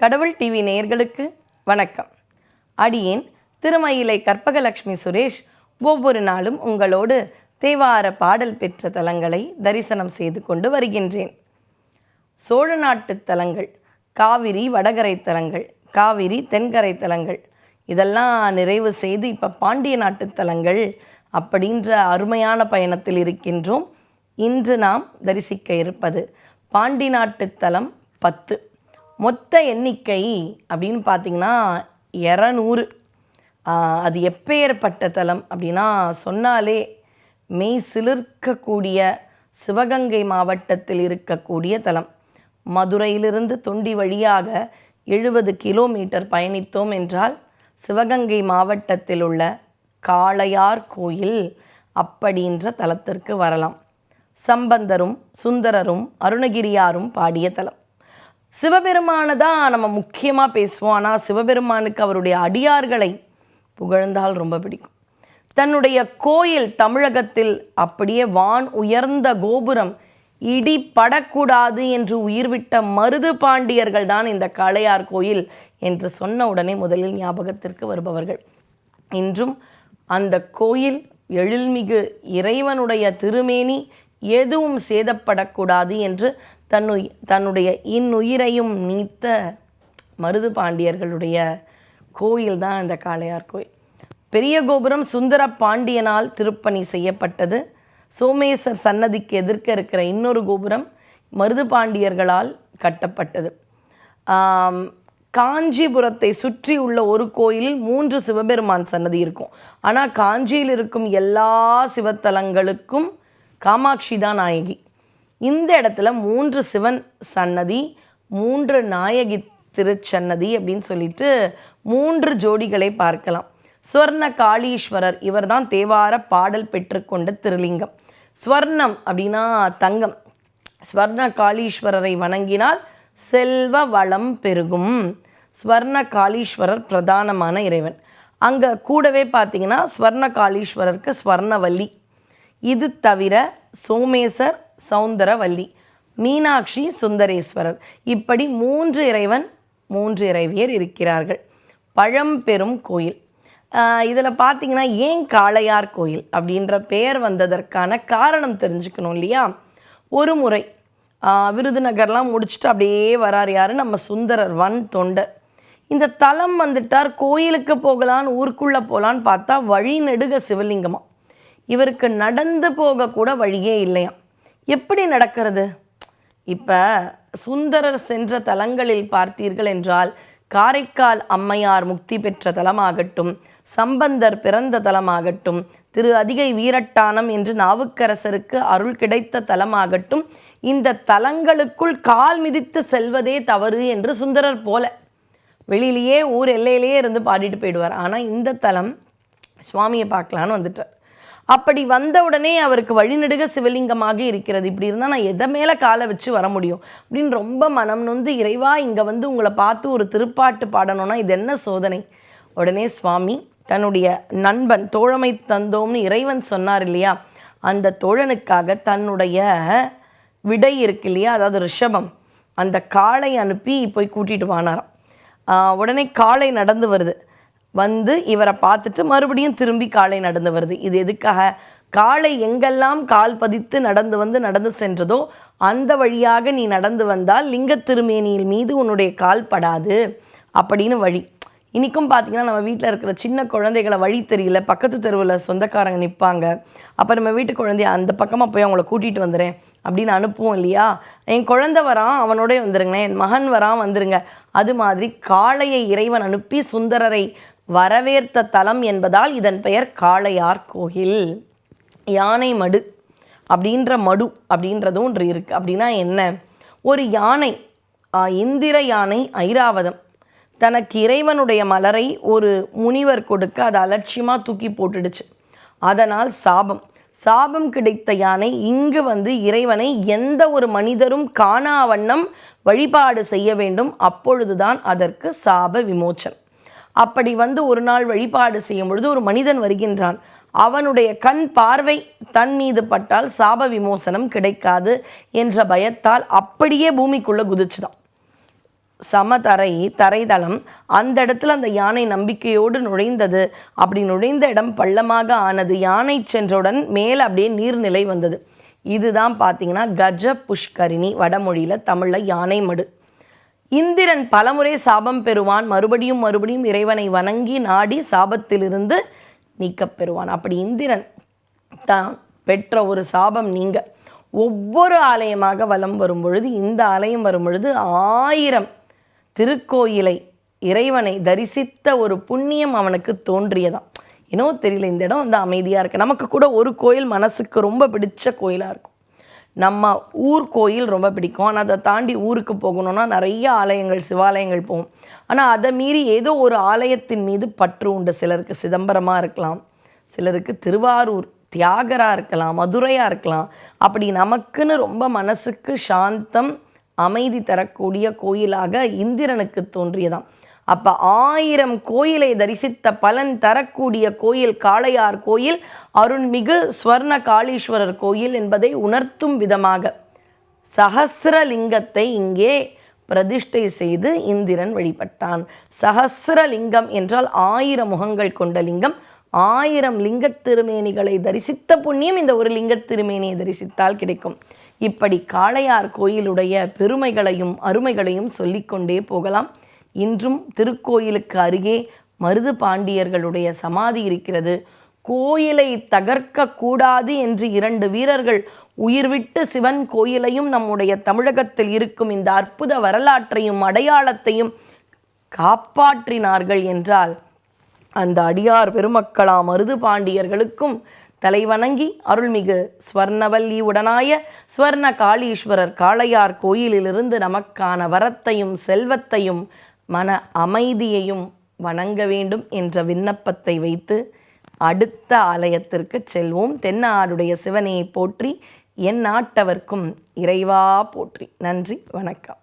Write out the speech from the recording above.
கடவுள் டிவி நேயர்களுக்கு வணக்கம். அடியேன் திருமயிலை கற்பகலட்சுமி சுரேஷ் ஒவ்வொரு நாளும் உங்களோடு தேவார பாடல் பெற்ற தலங்களை தரிசனம் செய்து கொண்டு வருகின்றேன். சோழ நாட்டு தலங்கள் காவிரி வடகரை தலங்கள் காவிரி தென்கரை தலங்கள் இதெல்லாம் நிறைவு செய்து இப்போ பாண்டிய நாட்டு தலங்கள் அப்படின்ற அருமையான பயணத்தில் இருக்கின்றோம். இன்று நாம் தரிசிக்க இருப்பது பாண்டி நாட்டு தலம் பத்து. மொத்த எண்ணிக்கை அப்படின்னு பார்த்தீங்கன்னா இரநூறு. அது எப்பேற்பட்ட தலம் அப்படின்னா சொன்னாலே மெய் சிலிர்க்கக்கூடிய சிவகங்கை மாவட்டத்தில் இருக்கக்கூடிய தலம் மதுரையிலிருந்து தொண்டி வழியாக எழுபது கிலோமீட்டர் பயணித்தோம் என்றால் சிவகங்கை மாவட்டத்தில் உள்ள காளையார் கோயில் அப்படின்ற தலத்திற்கு வரலாம். சம்பந்தரும் சுந்தரரும் அருணகிரியாரும் பாடிய தலம் சிவபெருமானை தான் நம்ம முக்கியமாக பேசுவோம். ஆனால் சிவபெருமானுக்கு அவருடைய அடியார்களை புகழ்ந்தால் ரொம்ப பிடிக்கும். தன்னுடைய கோயில் தமிழகத்தில் அப்படியே வான் உயர்ந்த கோபுரம் இடி படக்கூடாது என்று உயிர்விட்ட மருது பாண்டியர்கள் தான் இந்த காளையார் கோயில் என்று சொன்ன உடனே முதலில் ஞாபகத்திற்கு வருபவர்கள். இன்றும் அந்த கோயில் எழில்மிகு இறைவனுடைய திருமேனி எதுவும் சேதப்படக்கூடாது என்று தன்னுய் தன்னுடைய இன்னுயிரையும் நீத்த மருது பாண்டியர்களுடைய கோயில் தான் இந்த காளையார் கோயில். பெரிய கோபுரம் சுந்தர பாண்டியனால் திருப்பணி செய்யப்பட்டது. சோமேஸ்வர் சன்னதிக்கு எதிர்க்க இருக்கிற இன்னொரு கோபுரம் மருது பாண்டியர்களால் கட்டப்பட்டது. காஞ்சிபுரத்தை சுற்றி உள்ள ஒரு கோயிலில் மூன்று சிவபெருமான் சன்னதி இருக்கும். ஆனால் காஞ்சியில் இருக்கும் எல்லா சிவத்தலங்களுக்கும் காமாட்சி தான் நாயகி. இந்த இடத்துல மூன்று சிவன் சன்னதி மூன்று நாயகி திருச்சன்னதி அப்படின்னு சொல்லிட்டு மூன்று ஜோடிகளை பார்க்கலாம். ஸ்வர்ண காளீஸ்வரர் இவர்தான் தேவார பாடல் பெற்றுக்கொண்ட திருலிங்கம். ஸ்வர்ணம் அப்படின்னா தங்கம். ஸ்வர்ண காளீஸ்வரரை வணங்கினால் செல்வ வளம் பெருகும். ஸ்வர்ண காளீஸ்வரர் பிரதானமான இறைவன். அங்கே கூடவே பார்த்தீங்கன்னா ஸ்வர்ண காளீஸ்வரருக்கு ஸ்வர்ணவல்லி இது தவிர சோமேசர் சௌந்தரவல்லி மீனாட்சி சுந்தரேஸ்வரர். இப்படி மூன்று இறைவன் மூன்று இறைவியர் இருக்கிறார்கள். பழம்பெரும் கோயில். இதில் பார்த்தீங்கன்னா ஏன் காளையார் கோயில் அப்படின்ற பெயர் வந்ததற்கான காரணம் தெரிஞ்சுக்கணும் இல்லையா? ஒரு முறை விருதுநகர்லாம் முடிச்சுட்டு அப்படியே வரார் யாரு? நம்ம சுந்தரர் வன் தொண்டர். இந்த தலம் வந்துட்டார் கோயிலுக்கு போகலான்னு ஊருக்குள்ளே போகலான்னு பார்த்தா வழி நெடுக சிவலிங்கமாக இவருக்கு நடந்து போகக்கூட வழியே இல்லையாம். எப்படி நடக்கிறது? இப்போ சுந்தரர் சென்ற தலங்களில் பார்த்தீர்கள் என்றால் காரைக்கால் அம்மையார் முக்தி பெற்ற தலமாகட்டும் சம்பந்தர் பிறந்த தலமாகட்டும் திரு அதிகை வீரட்டானம் என்று நாவுக்கரசருக்கு அருள் கிடைத்த தலமாகட்டும் இந்த தலங்களுக்குள் கால் மிதித்து செல்வதே தவறு என்று சுந்தரர் போல. வெளியிலேயே ஊர் எல்லையிலேயே இருந்து பாடிட்டு போயிடுவார். ஆனால் இந்த தலம் சுவாமியை பார்க்கலான்னு வந்துட்டார். அப்படி வந்த உடனே அவருக்கு வழிநெடுக சிவலிங்கமாக இருக்கிறது. இப்படி இருந்தால் நான் எதை மேலே காலை வச்சு வர முடியும்? அப்படின்னு ரொம்ப மனம் நொந்து இறைவா இங்கே வந்து உங்களை பார்த்து ஒரு திருப்பாட்டு பாடணும்னா இது என்ன சோதனை? உடனே சுவாமி தன்னுடைய நண்பன் தோழமை தந்தோம்னு இறைவன் சொன்னார் இல்லையா? அந்த தோழனுக்காக தன்னுடைய விடை இருக்கு இல்லையா? அதாவது ரிஷபம். அந்த காளை அனுப்பி போய் கூட்டிகிட்டு வானாராம். உடனே காளை நடந்து வருது. வந்து இவரை பார்த்துட்டு மறுபடியும் திரும்பி காளை நடந்து வருது. இது எதுக்காக? காளை எங்கெல்லாம் கால் பதித்து நடந்து வந்து நடந்து சென்றதோ அந்த வழியாக நீ நடந்து வந்தால் லிங்க திருமேனியில் மீது உன்னுடைய கால் படாது அப்படின்னு வழி. இன்றைக்கும் பார்த்தீங்கன்னா நம்ம வீட்டில் இருக்கிற சின்ன குழந்தைகளை வழி தெரியல. பக்கத்து தெருவில் சொந்தக்காரங்க நிற்பாங்க அப்போ நம்ம வீட்டு குழந்தைய அந்த பக்கமாக போய் அவங்கள கூட்டிகிட்டு வந்துடுறேன் அப்படின்னு அனுப்புவோம் இல்லையா? என் குழந்தை வரான் அவனோடய வந்துருங்களேன். என் மகன் வரான் வந்துருங்க. அது மாதிரி காளையை இறைவன் அனுப்பி சுந்தரரை வரவேற்ற தலம் என்பதால் இதன் பெயர் காளையார் கோயில். யானை மடு அப்படின்ற மடு அப்படின்றதும் ஒன்று இருக்குது அப்படின்னா என்ன? ஒரு யானை இந்திர யானை ஐராவதம். தனக்கு இறைவனுடைய மலரை ஒரு முனிவர் கொடுக்க அதை அலட்சியமாக தூக்கி போட்டுடுச்சு. அதனால் சாபம். சாபம் கிடைத்த யானை இங்கு வந்து இறைவனை எந்த ஒரு மனிதரும் காணா வண்ணம் வழிபாடு செய்ய வேண்டும். அப்பொழுதுதான் அதற்கு சாப விமோச்சனம். அப்படி வந்து ஒரு நாள் வழிபாடு செய்யும் பொழுது ஒரு மனிதன் வருகின்றான். அவனுடைய கண் பார்வை தன் மீது பட்டால் சாப விமோசனம் கிடைக்காது என்ற பயத்தால் அப்படியே பூமிக்குள்ளே குதிச்சுதான். சமதரை தரைதளம் அந்த இடத்துல அந்த யானை நம்பிக்கையோடு நுழைந்தது. அப்படி நுழைந்த இடம் பள்ளமாக ஆனது. யானை சென்றவுடன் மேலே அப்படியே நீர்நிலை வந்தது. இதுதான் பார்த்தீங்கன்னா கஜ புஷ்கரிணி வடமொழியில் தமிழில் யானை மடு. இந்திரன் பலமுறை சாபம் பெறுவான். மறுபடியும் மறுபடியும் இறைவனை வணங்கி நாடி சாபத்திலிருந்து நீக்கப் பெறுவான். அப்படி இந்திரன் தான் பெற்ற ஒரு சாபம் நீங்க. ஒவ்வொரு ஆலயமாக வலம் வரும் பொழுது இந்த ஆலயம் வரும் பொழுது ஆயிரம் திருக்கோயிலை இறைவனை தரிசித்த ஒரு புண்ணியம் அவனுக்கு தோன்றியதாம். ಏನೋ தெரியல இந்த இடம் வந்து அமைதியாக இருக்குது நமக்கு கூட ஒரு கோயில் மனசுக்கு ரொம்ப பிடிச்ச கோயிலாக இருக்கும். நம்ம ஊர் கோயில் ரொம்ப பிடிக்கும். ஆனால் அதை தாண்டி ஊருக்கு போகணுன்னா நிறைய ஆலயங்கள் சிவாலயங்கள் போகும். ஆனால் அதை மீறி ஏதோ ஒரு ஆலயத்தின் மீது பற்று உண்டு. சிலருக்கு சிதம்பரமாக இருக்கலாம். சிலருக்கு திருவாரூர் தியாகராக இருக்கலாம் மதுரையாக இருக்கலாம். அப்படி நமக்குன்னு ரொம்ப மனசுக்கு சாந்தம் அமைதி தரக்கூடிய கோயிலாக இந்திரனுக்கு தோன்றியதாம். அப்போ ஆயிரம் கோயிலை தரிசித்த பலன் தரக்கூடிய கோயில் காளையார் கோயில் அருண்மிகு ஸ்வர்ண காளீஸ்வரர் கோயில் என்பதை உணர்த்தும் விதமாக சகசிரலிங்கத்தை இங்கே பிரதிஷ்டை செய்து இந்திரன் வழிபட்டான். சகசிரலிங்கம் என்றால் ஆயிரம் முகங்கள் கொண்ட லிங்கம். ஆயிரம் லிங்கத் திருமேனிகளை தரிசித்த புண்ணியம் இந்த ஒரு லிங்கத் திருமேனியை தரிசித்தால் கிடைக்கும். இப்படி காளையார் கோயிலுடைய பெருமைகளையும் அருமைகளையும் சொல்லிக்கொண்டே போகலாம். இன்றும் திருக்கோயிலுக்கு அருகே மருது பாண்டியர்களுடைய சமாதி இருக்கிறது. கோயிலை தகர்க்க கூடாது என்று இரண்டு வீரர்கள் உயிர்விட்டு சிவன் கோயிலையும் நம்முடைய தமிழகத்தில் இருக்கும் இந்த அற்புத வரலாற்றையும் அடையாளத்தையும் காப்பாற்றினார்கள் என்றால் அந்த அடியார் பெருமக்களாம் மருது பாண்டியர்களுக்கும் தலைவணங்கி அருள்மிகு ஸ்வர்ணவல்லி உடனாய ஸ்வர்ண காளீஸ்வரர் காளையார் கோயிலிலிருந்து நமக்கான வரத்தையும் செல்வத்தையும் மன அமைதியையும் வணங்க வேண்டும் என்ற விண்ணப்பத்தை வைத்து அடுத்த ஆலயத்திற்கு செல்வோம். தென்னாடுடைய சிவனையை போற்றி என் நாட்டவர்க்கும் இறைவா போற்றி. நன்றி வணக்கம்.